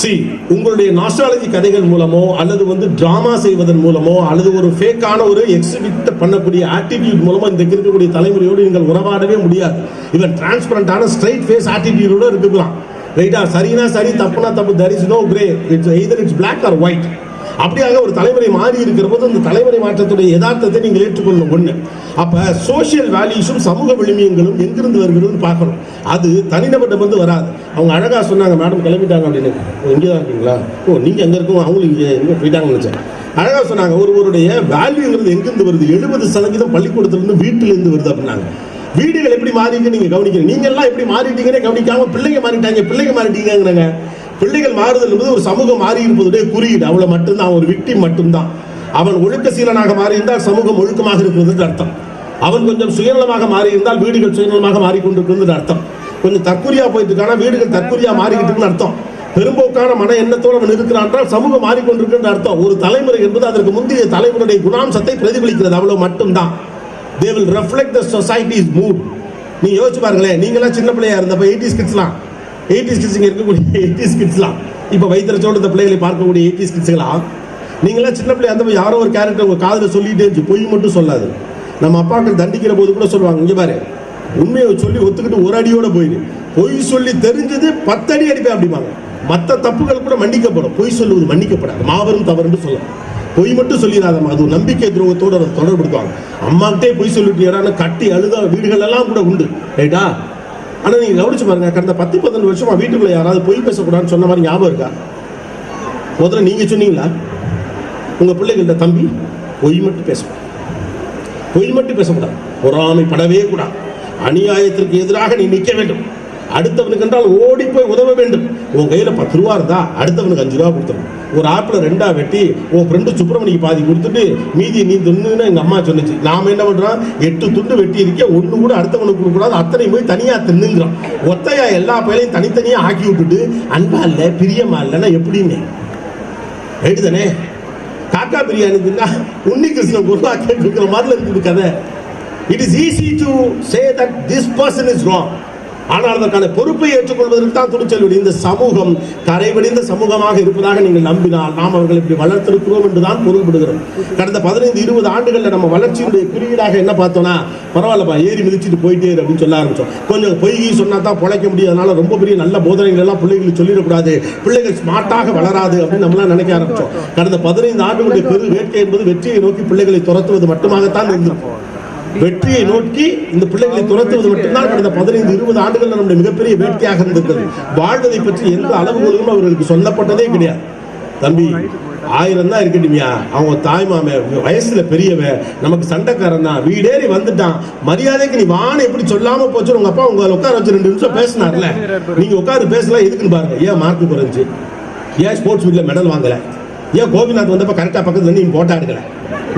சி உங்களுடைய நாஸ்ட்ராலஜி கதைகள் மூலமோ அல்லது வந்து டிராமா செய்வதன் மூலமோ அல்லது ஒரு ஃபேக்கான ஒரு எக்ஸிபிட் பண்ணக்கூடிய ஆட்டிடியூட் மூலமோ இந்த இருக்கக்கூடிய தலைமுறையோடு நீங்கள் உறவாடவே முடியாது. இவன் டிரான்ஸ்பரண்டான ஸ்ட்ரைட் ஃபேஸ் ஆட்டிடியூடோட இருக்கலாம் ரைட்டா சரினா சரி தப்புனா தப்பு there is no grey it's either it's black or white அப்படியாக ஒரு தலைமுறை மாறி இருக்கிற போது அந்த தலைமுறை மாற்றத்துடைய யதார்த்தத்தை நீங்கள் ஏற்றுக்கொள்ளணும் ஒன்று அப்ப சோஷியல் வேல்யூஸும் சமூக விழுமியங்களும் எங்கிருந்து வருகிறதுன்னு பார்க்கணும். அது தனிநபர்கிட்ட வந்து வராது. அவங்க அழகாக சொன்னாங்க மேடம் கிளம்பிட்டாங்க அப்படின்னு. இங்கே தான் இருக்கீங்களா? ஓ நீங்கள் எங்கே இருக்கோம் அவங்களும் இங்கே எங்கே போயிட்டாங்கன்னு நினச்சேன். அழகாக சொன்னாங்க ஒருவருடைய வேல்யூங்கிறது எங்கிருந்து வருது? எழுபது சதவீதம் பள்ளிக்கூடத்துலேருந்து வீட்டிலேருந்து வருது அப்படின்னாங்க. வீடுகள் எப்படி மாறிங்க நீங்க கவனிக்கிறீங்க? நீங்க எல்லாம் எப்படி மாறிட்டீங்கன்னு கவனிக்காம பிள்ளைங்க மாறிட்டாங்க பிள்ளைங்க மாறிட்டீங்கிறாங்க பிள்ளைகள் மாறுதல் என்பது ஒரு சமூகம் மாறி இருப்பதுடைய குறியீடு. அவளை மட்டும்தான் ஒரு விக்டி மட்டும்தான். அவன் ஒழுக்க சீலனாக மாறியிருந்தால் சமூகம் ஒழுக்கமாக இருக்கிறது அர்த்தம். அவன் கொஞ்சம் சுயநலமாக மாறியிருந்தால் வீடுகள் சுயநலமாக மாறிக்கொண்டிருக்கிறது அர்த்தம். கொஞ்சம் தற்குறியா போயிட்டு இருக்கானா வீடுகள் தற்குறியா மாறிக்கிட்டு இருக்குன்னு அர்த்தம். பெரும்போக்கான மன எண்ணத்தோடு அவன் இருக்கிறான் என்றால் சமூகம் மாறிக்கொண்டிருக்கின்ற அர்த்தம். ஒரு தலைமுறை என்பது அதற்கு முந்தைய தலைமுறையுடைய குணாம்சத்தை பிரதிபலிக்கிறது. அவ்வளவு மட்டும்தான். They will reflect the society's mood நீ யோசிச்சு பாருங்களேன் நீங்களாம் சின்ன பிள்ளையா இருந்தப்ப எயிட்டிஸ் கிட்ஸ்லாம் எயிட்டிஸ் கிட்ஸ் இங்கே இருக்கக்கூடிய எயிட்டிஸ் கிட்ஸ்லாம் இப்போ வைத்திரச்சோடு இந்த பிள்ளைகளை பார்க்கக்கூடிய எயிட்டிஸ் கிட்ஸுகளாம் நீங்களாம் சின்ன பிள்ளை அந்த யாரோ ஒரு கேரக்டர் உங்க காதில் சொல்லிட்டே இருந்துச்சு பொய் மட்டும் சொல்லாது. நம்ம அப்பாக்கள் தண்டிக்கிற போது கூட சொல்லுவாங்க இங்கே பாரு உண்மையை சொல்லி ஒத்துக்கிட்டு ஒரு அடியோட போயிடு பொய் சொல்லி தெரிஞ்சது பத்து அடி அடிப்பேன் அப்படிம்பாங்க. மற்ற தப்புகள் கூட மன்னிக்கப்படும். பொய் சொல்லுவது மன்னிக்கப்படாது. மாபெரும் தவறுன்னு சொல்லலாம். பொய் மட்டும் சொல்லிடாதம்மா அது நம்பிக்கை துரோகத்தோடு அதை தொடர்படுத்துவாங்க அம்மாக்கிட்டே பொய் சொல்லிட்டு கட்டி அழுத வீடுகள் எல்லாம் கூட உண்டு. ரைட்டா? ஆனால் நீங்கள் கவனிச்சு பாருங்க கடந்த பத்து பதினஞ்சு வருஷமா வீட்டுக்குள்ள யாராவது பொய் பேசக்கூடாதுன்னு சொன்ன மாதிரி ஞாபகம் இருக்கா? முதல்ல நீங்கள் சொன்னீங்களா? உங்கள் பிள்ளைகள்கிட்ட தம்பி பொய் மட்டும் பேசக்கூடாது. பொய் மட்டும் பேசக்கூடாது. பொறாமைப்படவே கூடாது. அநியாயத்திற்கு எதிராக நீ நிற்க வேண்டும். அடுத்தவனுக்கு என்றால் ஓடி போய் உதவ வேண்டும். உன் கையில் பத்து ரூபா இருந்தா அடுத்தவனுக்கு அஞ்சு ரூபா கொடுத்துரும் ஒரு ஆப்பிள் ரெண்டா வெட்டி உன் ஃப்ரெண்டு சுப்பிரமணிக்கு பாதி கொடுத்துட்டு மீதி நீ துண்ணுன்னு எங்கள் அம்மா சொன்னுச்சு. நாம என்ன பண்ணுறோம் எட்டு துண்டு வெட்டி இருக்க ஒன்று கூட அடுத்தவனுக்கு கொடுக்கக்கூடாது அத்தனை போய் தனியாக தின்னுங்கிறோம். ஒத்தையா எல்லா பயிலையும் தனித்தனியாக ஆக்கி விட்டுட்டு அன்பா இல்லை பிரியமா இல்லைன்னா எப்படின்னு? ரைட்டு காக்கா பிரியாணி தின்னா உன்னி கிருஷ்ணன் குருவா கேட்டுருக்கிற மாதிரி இருக்குது கதை. It is easy to say that this person is wrong ஆனால் அதற்கான பொறுப்பை ஏற்றுக்கொள்வதற்கு தான் துணிச்சல் இந்த சமூகம் கரைவடிந்த சமூகமாக இருப்பதாக நீங்கள் நம்பினால் நாம் அவர்களை இப்படி வளர்த்திருக்கிறோம் என்று தான் பொருள்படுகிறோம். கடந்த பதினைந்து இருபது ஆண்டுகளில் நம்ம வளர்ச்சியுடைய குறியீடாக என்ன பார்த்தோம்னா பரவாயில்லப்பா ஏறி மிதிச்சிட்டு போயிட்டே அப்படின்னு சொல்ல ஆரம்பிச்சோம். கொஞ்சம் பொய் சொன்னா தான் பிழைக்க முடியாதனால ரொம்ப பெரிய நல்ல போதனைகள் எல்லாம் பிள்ளைகளுக்கு சொல்லிடக்கூடாது. பிள்ளைகள் ஸ்மார்ட்டாக வளராது அப்படின்னு நம்மளாம் நினைக்க ஆரம்பிச்சோம். கடந்த பதினைந்து ஆண்டுகளுடைய பெரு வேட்கை என்பது வெற்றியை நோக்கி பிள்ளைகளை துரத்துவது மட்டுமாகத்தான் இருந்திருக்கும் வெற்றியை நோக்கி இந்த பிள்ளைகளை துரத்துவது மட்டும்தான் கடந்த பதினைந்து இருபது ஆண்டுகள் நம்முடைய மிகப்பெரிய வேட்கையாக இருந்திருக்கிறது. வாழ்வதை பற்றி எந்த அளவுகளும் அவர்களுக்கு சொல்லப்பட்டதே கிடையாது. தம்பி ஆயிரம் தான் இருக்கட்டுமியா அவங்க தாய் மாமன் வயசுல பெரியவன் நமக்கு சண்டைக்காரன் தான். வீடேறி வந்துட்டான். மரியாதைக்கு நீ வான்னு எப்படி சொல்லாம போச்சு? உங்க அப்பா உங்களை உட்கார வச்சு ரெண்டு நிமிஷம் பேசினார்ல. நீங்க உட்காரு பேசலாம் எதுக்குன்னு பாருங்க. ஏன் மார்க் குறைஞ்சு ஏன் ஸ்போர்ட்ஸ் மீட்ல மெடல் வாங்கல? ஏன் கோபிநாத் வந்தப்ப கரெக்டா பக்கத்துல நீ போட்டோ எடுக்கல?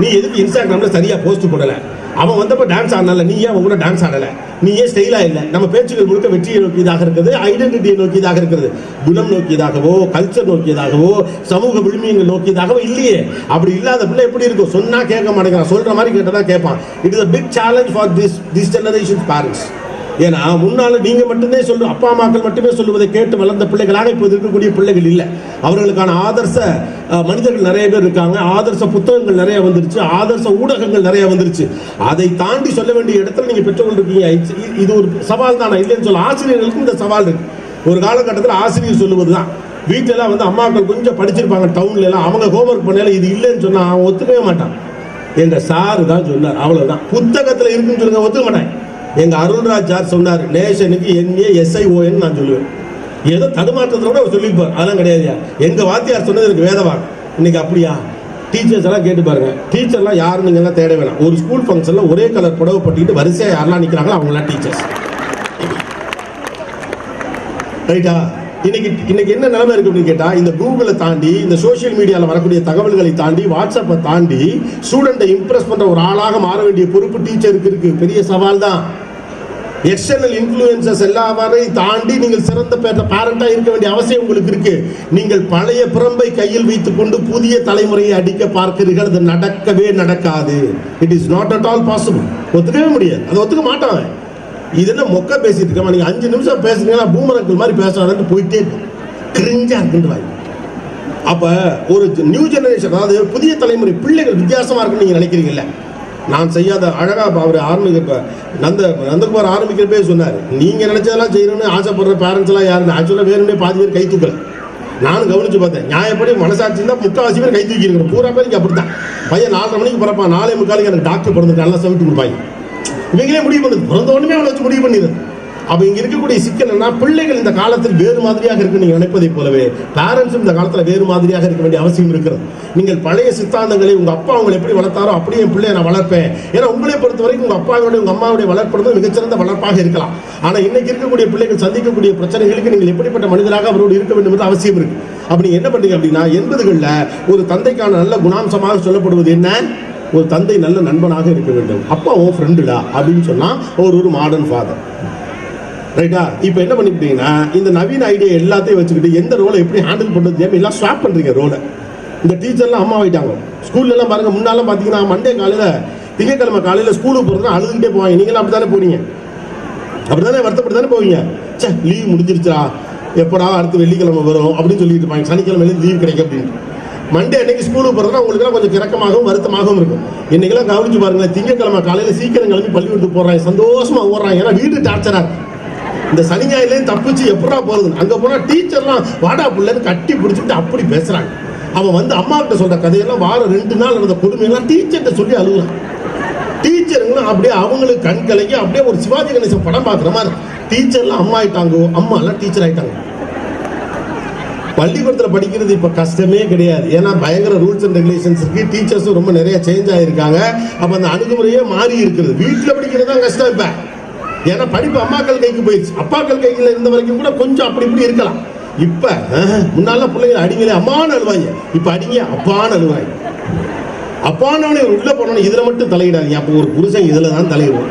நீ எதுக்கு இன்ஸ்டாகிராம்ல சரியா போஸ்ட் போடல? அவன் வந்தப்ப டான்ஸ் ஆடினால நீ ஏன் அவன் கூட டான்ஸ் ஆடல? நீ ஏன் ஸ்டைலா இல்ல? நம்ம பேச்சுகள் முழுக்க வெற்றியை நோக்கியதாக இருக்கிறது ஐடென்டிட்டியை நோக்கியதாக இருக்கிறது. குணம் நோக்கியதாகவோ கல்ச்சர் நோக்கியதாகவோ சமூக விழுமியங்கள் நோக்கியதாகவோ இல்லையே. அப்படி இல்லாத பிள்ளை எப்படி இருக்கும்? சொன்னா கேட்க மாட்டேங்கிறான். சொல்ற மாதிரி கேட்டதா கேட்பான். It is a big challenge for this this generation parents ஏன்னா முன்னால நீங்க மட்டுமே சொல்லும் அப்பா அம்மாக்கள் மட்டுமே சொல்லுவதை கேட்டு வளர்ந்த பிள்ளைகளாக இப்போது இருக்கக்கூடிய பிள்ளைகள் இல்லை. அவர்களுக்கான ஆதர்ச மனிதர்கள் நிறைய பேர் இருக்காங்க. ஆதர்ச புத்தகங்கள் நிறைய வந்துருச்சு. ஆதர்ச ஊடகங்கள் நிறைய வந்துருச்சு. அதை தாண்டி சொல்ல வேண்டிய இடத்துல நீங்க பெற்றுக்கொண்டிருக்கீங்க. இது- ஒரு சவால் தானே? இல்லைன்னு சொல்ல ஆசிரியர்களுக்கும் இந்த சவால் இருக்கு. ஒரு காலகட்டத்தில் ஆசிரியர் சொல்லுவது தான் வீட்டிலலாம் வந்து அம்மாக்கள் கொஞ்சம் படிச்சிருப்பாங்க டவுன்ல எல்லாம் அவங்க ஹோம்ஒர்க் பண்ணல இது இல்லைன்னு சொன்னா அவன் ஒத்துக்கவே மாட்டான். எங்க சாரு தான் சொன்னார் அவ்வளவுதான். புத்தகத்துல இருக்குன்னு சொல்லுங்க ஒத்துக்க மாட்டேன். எங்க அருள்ராஜ் சார் சொன்னார் நேஷனுக்கு என்ஏ எஸ்ஐஓஎன் நான் சொல்லுவேன். ஏதோ தடுமாற்றத்தோட அவர் சொல்லியிருப்பார். அதெல்லாம் கிடையாதுயா. எங்க வாத்தியார் சொன்னது எனக்கு வேதவான் இன்னைக்கு அப்படியா? டீச்சர்ஸ் எல்லாம் கேட்டு பாருங்க. டீச்சர்லாம் யாரும் நீங்க எல்லாம் தேட வேணாம். ஒரு ஸ்கூல் ஃபங்க்ஷன்ல ஒரே கலர் புடவை பட்டிக்கிட்டு வரிசையா யாரெல்லாம் நிற்கிறாங்களோ அவங்களாம் டீச்சர்ஸ் ரைட்டா இன்னைக்கு இன்னைக்கு என்ன நிலைமை இருக்கு அப்படின்னு கேட்டா இந்த கூகுளை தாண்டி இந்த சோஷியல் மீடியாவில் வரக்கூடிய தகவல்களை தாண்டி வாட்ஸ்அப்பை தாண்டி ஸ்டூடெண்ட்டை இம்ப்ரெஸ் பண்ற ஒரு ஆளாக மாற வேண்டிய பொறுப்பு டீச்சருக்கு இருக்கு. பெரிய சவால் தான் எக்ஸ்டர்னல் இன்ஃப்ளூயன்சஸ் எல்லாவரையும் தாண்டி நீங்கள் சிறந்த பேரண்டாக இருக்க வேண்டிய அவசியம் உங்களுக்கு இருக்கு. நீங்கள் பழைய பிரம்பை கையில் வைத்துக் கொண்டு புதிய தலைமுறையை அடிக்க பார்க்கிறீர்கள். அது நடக்கவே நடக்காது. It is not at all possible ஒத்துக்கவே முடியாது. அதை ஒத்துக்க மாட்டாங்க. இது என்ன மொக்க பேசிட்டு இருக்கமா நீங்க அஞ்சு நிமிஷம் பேசுறீங்கன்னா பூமரங்கள் மாதிரி பேசுறாங்கன்னு போயிட்டே கிரிஞ்சா இருக்குன்றாங்க அப்ப ஒரு நியூ ஜெனரேஷன் அதாவது புதிய தலைமுறை பிள்ளைகள் வித்தியாசமா இருக்குன்னு நீங்க நினைக்கிறீங்கல்ல? நான் செய்யாத அழகாக அவர் ஆரம்பிக்கிறப்ப நந்த நந்தகுமார் ஆரம்பிக்கிறப்பே சொன்னார் நீங்கள் நினைச்சதெல்லாம் செய்யணும்னு ஆசைப்படுற பேரண்ட்ஸ்லாம் யாருன்னு? ஆக்சுவலாக வேணும்னே பாதி பேர் கை நானும் கவனிச்சு பார்த்தேன். நியாயப்படி மனசாட்சி தான் முக்கால்வாசி பேர் கை தூக்கி பூரா பேருக்கு அப்படித்தான். பையன் நாலரை மணிக்கு பிறப்பான். நாலே முக்காலுக்கு எனக்கு டாக்டர் பிறந்து நல்லா சமைத்து கொடுப்பாங்க. இவங்களே முடிவு பண்ணுது. பிறந்த உடனே அவனை வச்சு முடிவு பண்ணிடுது அப்ப இங்க இருக்கக்கூடிய சிக்கல் என்ன பிள்ளைகள் இந்த காலத்தில் வேறு மாதிரியாக இருக்கு நீங்க நினைப்பதைப் போலவே பேரண்ட்ஸும் இந்த காலத்துல வேறு மாதிரியாக இருக்க வேண்டிய அவசியம் இருக்கிறது. நீங்கள் பழைய சித்தாந்தங்களை உங்க அப்பா அவங்களை எப்படி வளர்த்தாரோ அப்படியே என் நான் வளர்ப்பேன். ஏன்னா உங்களை பொறுத்த வரைக்கும் உங்க அப்பாவோட உங்க அம்மாவுடைய வளர்ப்பது மிகச்சிறந்த வளர்ப்பாக இருக்கலாம். ஆனா இன்னைக்கு இருக்கக்கூடிய பிள்ளைகள் சந்திக்கக்கூடிய பிரச்சனைகளுக்கு நீங்கள் எப்படிப்பட்ட மனிதராக அவரோடு இருக்க வேண்டும் என்று அவசியம் இருக்கு. அப்படி என்ன பண்றீங்க அப்படின்னா எண்பதுகளில் ஒரு தந்தைக்கான நல்ல குணாம்சமாக சொல்லப்படுவது என்ன? ஒரு தந்தை நல்ல நண்பனாக இருக்க வேண்டும். அப்பா உன் ஃப்ரெண்டுடா அப்படின்னு சொன்னால் அவர் ஒரு மாடர்ன் ஃபாதர் ரைட்டா இப்போ என்ன பண்ணிக்கிட்டீங்கன்னா இந்த நவீன ஐடியா எல்லாத்தையும் வச்சுக்கிட்டு எந்த ரோலை எப்படி ஹேண்டில் பண்ணுறது தெரியாம எல்லாம் ஸ்வாப் பண்ணுறீங்க ரோலை இந்த டீச்சர்லாம் அம்மா ஆகிட்டாங்க ஸ்கூல்லலாம் பாருங்கள் பாருங்க முன்னாலாம் பார்த்தீங்கன்னா மண்டே காலையில் திங்கக்கிழமை காலையில் ஸ்கூலுக்கு போகிறதுனா அழுதுகிட்டே போவாங்க. நீங்களும் அப்படி தானே போனீங்க? அப்படிதானே வருத்தப்பட்டு தானே போவீங்க? சே லீவ் முடிஞ்சிருச்சா எப்படா அடுத்து வெள்ளிக்கிழமை வரும் அப்படின்னு சொல்லிட்டு இருப்பாங்க. சனிக்கிழமை லீவ் கிடைக்கும் அப்படின்னு மண்டே அன்னைக்கு ஸ்கூலுக்கு போகிறதுனா உங்களுக்குலாம் கொஞ்சம் கிறக்கமாகவும் வருத்தமாகவும் இருக்கும். இன்னைக்கெல்லாம் கவனிச்சு பாருங்க திங்கக்கிழமை காலையில் சீக்கிரம் கிளம்பி பள்ளிக்கூடத்துக்கு போடுறாங்க சந்தோஷமாக ஓடுறாங்க. ஏன்னா வீடு டார்ச்சரா இந்த சனி ஞாயிறுலேயும் தப்பிச்சு எப்படா போகிறது அங்கே போனால் டீச்சர்லாம் வாடா பிள்ளைன்னு கட்டி பிடிச்சிட்டு அப்படி பேசுகிறாங்க அவன் வந்து அம்மா கிட்ட கதையெல்லாம் வாரம் ரெண்டு நாள் நடந்த கொடுமையெல்லாம் டீச்சர்கிட்ட சொல்லி அழுகுறான். டீச்சருங்களும் அப்படியே அவங்களுக்கு கண் கலங்கி அப்படியே ஒரு சிவாஜி கணேசன் படம் பார்க்குற மாதிரி டீச்சர்லாம் அம்மா ஆயிட்டாங்க அம்மா எல்லாம் டீச்சர் ஆயிட்டாங்க. பள்ளிக்கூடத்தில் படிக்கிறது இப்போ கஷ்டமே கிடையாது. ஏன்னா பயங்கர ரூல்ஸ் அண்ட் ரெகுலேஷன்ஸ் இருக்குது டீச்சர்ஸும் ரொம்ப நிறைய சேஞ்ச் ஆகியிருக்காங்க அப்போ அந்த அணுகுமுறையே மாறி இருக்கிறது வீட்டில் படிக்கிறது தான் கஷ்டம் இப்போ. ஏன்னா படிப்பு அம்மாக்கள் கைக்கு போயிடுச்சு. அப்பாக்கள் கையில் இருந்த வரைக்கும் கூட கொஞ்சம் அப்படி இப்படி இருக்கலாம். இப்ப முன்னால பிள்ளைகள் அடிங்களே அம்மான்னு அழுவாங்க. இப்ப அடிங்க அப்பான்னு அழுவாங்க. அப்பானவனே உள்ள போனவனே இதுல மட்டும் தலையிடாதீங்க. அப்போ ஒரு புருஷன் இதுல தான் தலையிடுவோம்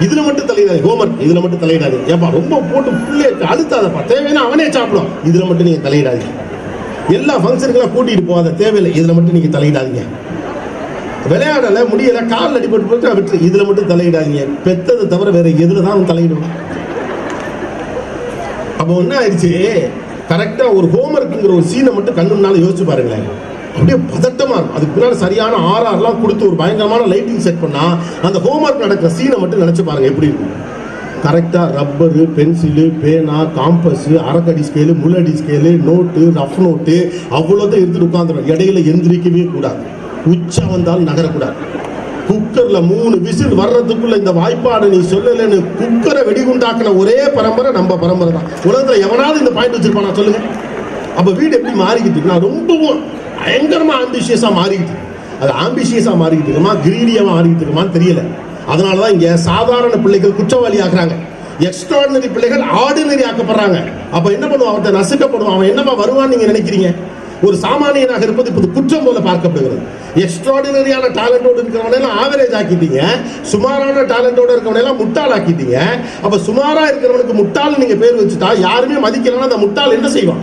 இதுல மட்டும் தலையிடாது ஹோம்ஒர்க் இதுல மட்டும் தலையிடாது ஏப்பா ரொம்ப போட்டு பிள்ளை அழுத்தாதப்பா. தேவைன்னா அவனே சாப்பிடும் இதுல மட்டும் நீங்க தலையிடாதீங்க. எல்லா ஃபங்க்ஷனுக்கெல்லாம் கூட்டிட்டு போகாத தேவையில்லை. இதுல மட்டும் நீங்க தலையிடாதீங்க. விளையாடல முடியல காலில் அடிபட்டு போட்டு விட்டு இதில் மட்டும் தலையிடாதீங்க. பெத்தது தவிர வேற எதுல தான் அவன் தலையிடுவான்? அப்போ என்ன ஆயிடுச்சு கரெக்டா ஒரு ஹோம்ஒர்க்குங்கிற ஒரு சீனை மட்டும் கண்ணு முன்னால யோசிச்சு பாருங்களேன். அப்படியே பதட்டமா இருக்கும். அதுக்கு பின்னாடி சரியான ஆர்ஆர்லாம் கொடுத்து ஒரு பயங்கரமான லைட்டிங் செட் பண்ணா அந்த ஹோம்ஒர்க் நடக்கிற சீனை மட்டும் நினைச்சு பாருங்க எப்படி இருக்கும். கரெக்டாக ரப்பரு பென்சிலு பேனா காம்பஸு அரக்கடி ஸ்கேலு முள்ளடி ஸ்கேலு நோட்டு ரஃப் நோட்டு அவ்வளோதான் எடுத்துட்டு உட்காந்துடும் இடையில எந்திரிக்கவே கூடாது. உச்சம் வந்தாலும் நகரக்கூடாது. குக்கர்ல மூணு விசில் வர்றதுக்குள்ள இந்த வாய்ப்பாடு நீ சொல்லலைன்னு குக்கரை வெடிகுண்டாக்குன ஒரே பரம்பரை நம்ம பரம்பரை தான். உலகத்துல எவனாவது இந்த பாயிண்ட் வச்சிருப்பானா சொல்லுங்க. அப்ப வீடு எப்படி மாறிக்கிட்டு ரொம்பவும் பயங்கரமா ஆம்பிஷியஸா மாறிக்கிட்டு அது ஆம்பிஷியஸா மாறிக்கிட்டு இருக்குமா? கிரீடியா மாறிக்கிட்டு இருக்குமான்னு தெரியல. அதனாலதான் இங்க சாதாரண பிள்ளைகள் குற்றவாளி ஆக்குறாங்க. எக்ஸ்ட்ராடினரி பிள்ளைகள் ஆர்டினரி ஆக்கப்படுறாங்க. அப்ப என்ன பண்ணுவான்? அவன் நசுக்கப்படுவான். அவன் என்னமா வருவான்னு நீங்க நினைக்கிறீங்க? ஒரு சாமானியனாக இருப்பது இப்போது குற்றம் போல பார்க்கப்படுகிறது. எக்ஸ்ட்ராடினரியான டேலண்டோடு இருக்கிறவனெல்லாம் ஆவரேஜ் ஆக்கிட்டீங்க. சுமாரான டேலண்டோடு இருக்கிறவனெல்லாம் முட்டாள் ஆக்கிட்டீங்க. அப்போ சுமாராக இருக்கிறவனுக்கு முட்டாள் நீங்கள் பேர் வச்சுட்டா யாருமே மதிக்கலன்னா அந்த முட்டாள் என்ன செய்வான்?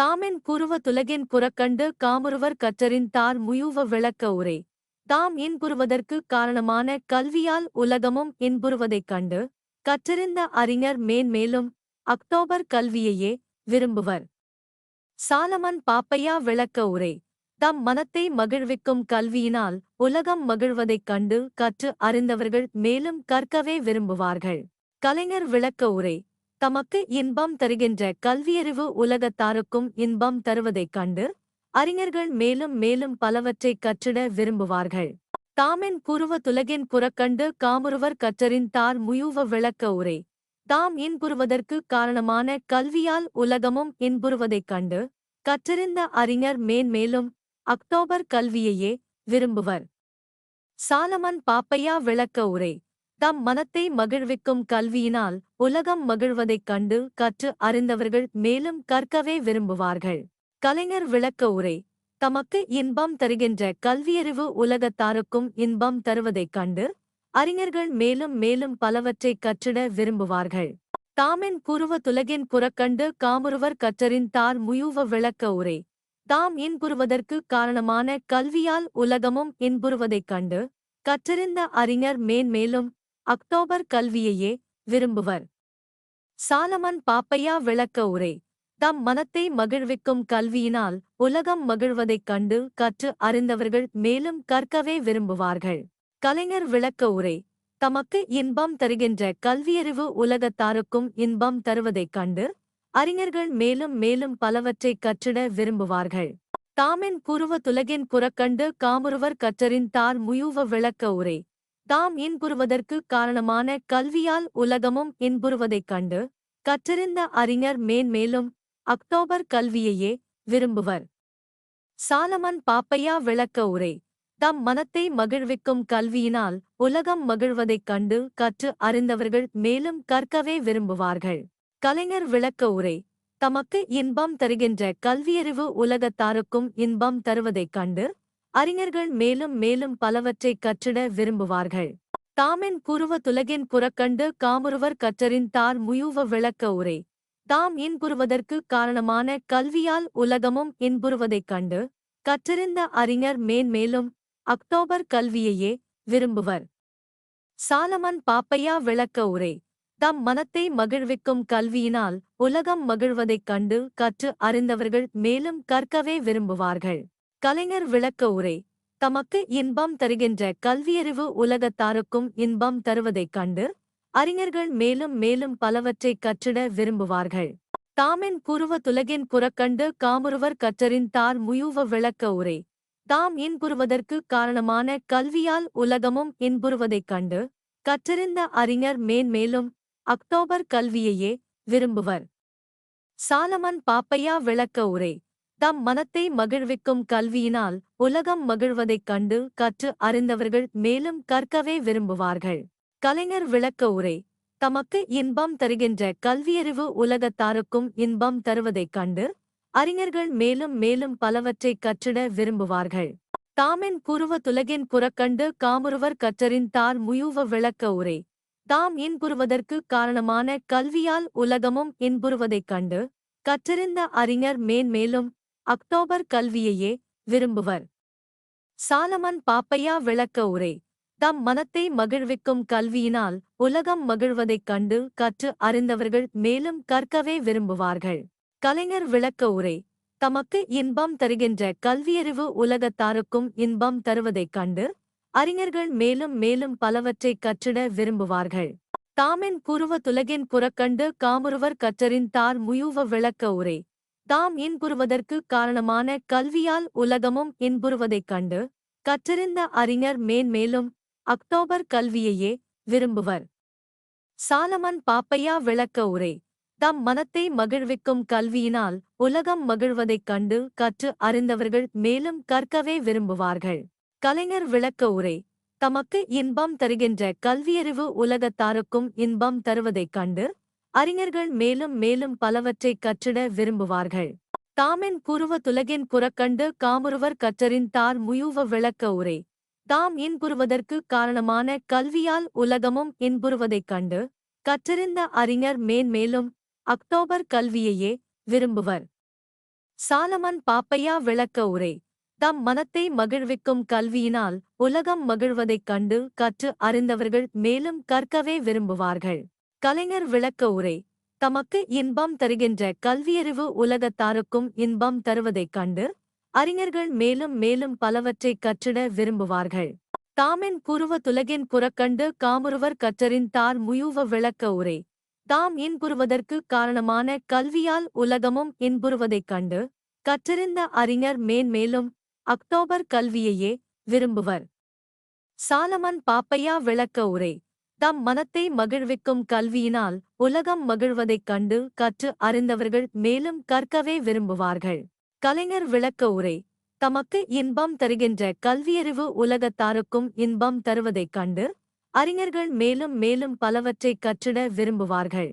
தாமின் குருவ துலகின் புறக்கண்டு காமுருவர் கற்றரின் தார் முயுவ விளக்க உரை. தாம் இன்புறுவதற்கு காரணமான கல்வியால் உலகமும் இன்புறுவதைக் கண்டு கற்றறிந்த அறிஞர் மேன்மேலும் அக்டோபர் கல்வியையே விரும்புவர். சாலமன் பாப்பையா விளக்க உரை. தம் மனத்தை மகிழ்விக்கும் கல்வியினால் உலகம் மகிழ்வதைக் கண்டு கற்று அறிந்தவர்கள் மேலும் கற்கவே விரும்புவார்கள். கலைஞர் விளக்க உரை. தமக்கு இன்பம் தருகின்ற கல்வியறிவு உலகத்தாருக்கும் இன்பம் தருவதைக் கண்டு அறிஞர்கள் மேலும் மேலும் பலவற்றைக் கற்றிட விரும்புவார்கள். தாமென் புருவ துலகின் புறக்கண்டு காமுருவர் கற்றறிந்தார் முயுவ விளக்க உரை. தாம் இன்புறுவதற்கு காரணமான கல்வியால் உலகமும் இன்புறுவதைக் கண்டு கற்றறிந்த அறிஞர் மேன்மேலும் அக்டோபர் கல்வியையே விரும்புவர். சாலமன் பாப்பையா விளக்க உரை. தம் மனத்தை மகிழ்விக்கும் கல்வியினால் உலகம் மகிழ்வதைக் கண்டு கற்று அறிந்தவர்கள் மேலும் கற்கவே விரும்புவார்கள். கலைஞர் விளக்க உரை. தமக்கு இன்பம் தருகின்ற கல்வியறிவு உலகத்தாருக்கும் இன்பம் தருவதைக் கண்டு அறிஞர்கள் மேலும் மேலும் பலவற்றைக் கற்றிட விரும்புவார்கள். தாமென் புருவ துலகின் புறக்கண்டு காமுருவர் கற்றறின் தார் முயூவ விளக்க உரை. தாம் இன்புறுவதற்கு காரணமான கல்வியால் உலகமும் இன்புறுவதைக் கண்டு கற்றறிந்த அறிஞர் மேன்மேலும் அக்டோபர் கல்வியையே விரும்புவர். சாலமன் பாப்பையா விளக்க உரை. தம் மனத்தை மகிழ்விக்கும் கல்வியினால் உலகம் மகிழ்வதைக் கண்டு கற்று அறிந்தவர்கள் மேலும் கற்கவே விரும்புவார்கள். கலைஞர் விளக்க உரை. தமக்கு இன்பம் தருகின்ற கல்வியறிவு உலகத்தாருக்கும் இன்பம் தருவதைக் கண்டு அறிஞர்கள் மேலும் மேலும் பலவற்றைக் கற்றிட விரும்புவார்கள். தாமின் புருவ துலகின் புறக்கண்டு காமுருவர் கற்றறின் தார் முயூவ விளக்க உரை. தாம் இன்புறுவதற்கு காரணமான கல்வியால் உலகமும் இன்புறுவதைக் கண்டு கற்றறிந்த அறிஞர் மேன்மேலும் அக்டோபர் கல்வியையே விரும்புவர். சாலமன் பாப்பையா விளக்க உரை. தம் மனத்தை மகிழ்விக்கும் கல்வியினால் உலகம் மகிழ்வதைக் கண்டு கற்று அறிந்தவர்கள் மேலும் கற்கவே விரும்புவார்கள். கலைஞர் விளக்க உரை தமக்கு இன்பம் தருகின்ற கல்வியறிவு உலகத்தாருக்கும் இன்பம் தருவதைக் கண்டு அறிஞர்கள் மேலும் மேலும் பலவற்றைக் கற்றிட விரும்புவார்கள். தாமென் புருவ துலகின் புறக்கண்டு காமுருவர் கற்றறின் தார் முயுவ விளக்க உரை தாம் இன்புறுவதற்கு காரணமான கல்வியால் உலகமும் இன்புறுவதைக் கண்டு கற்றறிந்த அறிஞர் மேன்மேலும் அக்டோபர் கல்வியையே விரும்புவர். சாலமன் பாப்பையா விளக்க உரை. தம் மனத்தை மகிழ்விக்கும் கல்வியினால் உலகம் மகிழ்வதைக் கண்டு கற்று அறிந்தவர்கள் மேலும் கற்கவே விரும்புவார்கள். கலைஞர் விளக்க உரை. தமக்கு இன்பம் தருகின்ற கல்வியறிவு உலகத்தாருக்கும் இன்பம் தருவதைக் கண்டு அறிஞர்கள் மேலும் மேலும் பலவற்றைக் கற்றிட விரும்புவார்கள். தாமின் புருவ துலகின் புறக்கண்டு காமுருவர் கற்றரின் தார் முயுவ விளக்க உரை. தாம் இன்புறுவதற்கு காரணமான கல்வியால் உலகமும் இன்புறுவதைக் கண்டு கற்றறிந்த அறிஞர் மேன்மேலும் அக்டோபர் கல்வியையே விரும்புவர். சாலமன் பாப்பையா விளக்க உரை. தம் மனத்தை மகிழ்விக்கும் கல்வியினால் உலகம் மகிழ்வதைக் கண்டு கற்று அறிந்தவர்கள் மேலும் கற்கவே விரும்புவார்கள். கலைஞர் விளக்க உரை. தமக்கு இன்பம் தருகின்ற கல்வியறிவு உலகத்தாருக்கும் இன்பம் தருவதைக் கண்டு அறிஞர்கள் மேலும் மேலும் பலவற்றைக் கற்றிட விரும்புவார்கள். தாமென் புருவ துலகின் புறக்கண்டு காமுருவர் கற்றறின் தார் முயூவ விளக்க உரை. தாம் இன்புறுவதற்கு காரணமான கல்வியால் உலகமும் இன்புறுவதைக் கண்டு கற்றறிந்த அறிஞர் மேன்மேலும் அக்டோபர் கல்வியையே விரும்புவர். சாலமன் பாப்பையா விளக்க உரை. தம் மனத்தை மகிழ்விக்கும் கல்வியினால் உலகம் மகிழ்வதைக் கண்டு கற்று அறிந்தவர்கள் மேலும் கற்கவே விரும்புவார்கள். கலைஞர் விளக்க உரை. தமக்கு இன்பம் தருகின்ற கல்வியறிவு உலகத்தாருக்கும் இன்பம் தருவதைக் கண்டு அறிஞர்கள் மேலும் மேலும் பலவற்றைக் கற்றிட விரும்புவார்கள். தாமின் புருவ துலகின் புறக்கண்டு காமுருவர் கற்றறின் தார் முயூவ விளக்க உரை. தாம் இன்புறுவதற்கு காரணமான கல்வியால் உலகமும் இன்புறுவதைக் கண்டு கற்றறிந்த அறிஞர் மேன்மேலும் அக்டோபர் கல்வியையே விரும்புவர். சாலமன் பாப்பையா விளக்க உரை. தம் மனத்தை மகிழ்விக்கும் கல்வியினால் உலகம் மகிழ்வதைக் கண்டு கற்று அறிந்தவர்கள் மேலும் கற்கவே விரும்புவார்கள். கலைஞர் விளக்க உரை தமக்கு இன்பம் தருகின்ற கல்வியறிவு உலகத்தாருக்கும் இன்பம் தருவதைக் கண்டு அறிஞர்கள் மேலும் மேலும் பலவற்றைக் கற்றிட விரும்புவார்கள். தாமென் புருவ துலகின் புறக்கண்டு காமுருவர் கற்றறின் தார் முயூவ விளக்க உரை தாம் இன்புறுவதற்கு காரணமான கல்வியால் உலகமும் இன்புறுவதைக் கண்டு கற்றறிந்த அறிஞர் மேன்மேலும் அக்டோபர் கல்வியையே விரும்புவர். சாலமன் பாப்பையா விளக்க உரை. தம் மனத்தை மகிழ்விக்கும் கல்வியினால் உலகம் மகிழ்வதைக் கண்டு கற்று அறிந்தவர்கள் மேலும் கற்கவே விரும்புவார்கள். கலைஞர் விளக்க உரை. தமக்கு இன்பம் தருகின்ற கல்வியறிவு உலகத்தாருக்கும் இன்பம் தருவதைக் கண்டு அறிஞர்கள் மேலும் மேலும் பலவற்றைக் கற்றிட விரும்புவார்கள். தாமென் புருவ துலகின் புறக்கண்டு காமுருவர் கற்றறின் தார் முயுவ விளக்க உரை. தாம் இன்புறுவதற்கு காரணமான கல்வியால் உலகமும் இன்புறுவதைக் கண்டு கற்றறிந்த அறிஞர் மேன்மேலும் அக்டோபர் கல்வியையே விரும்புவர். சாலமன் பாப்பையா விளக்க உரை. தம் மனத்தை மகிழ்விக்கும் கல்வியினால் உலகம் மகிழ்வதைக் கண்டு கற்று அறிந்தவர்கள் மேலும் கற்கவே விரும்புவார்கள். கலைஞர் விளக்க உரை. தமக்கு இன்பம் தருகின்ற கல்வியறிவு உலகத்தாருக்கும் இன்பம் தருவதைக் கண்டு அறிஞர்கள் மேலும் மேலும் பலவற்றைக் கற்றிட விரும்புவார்கள்.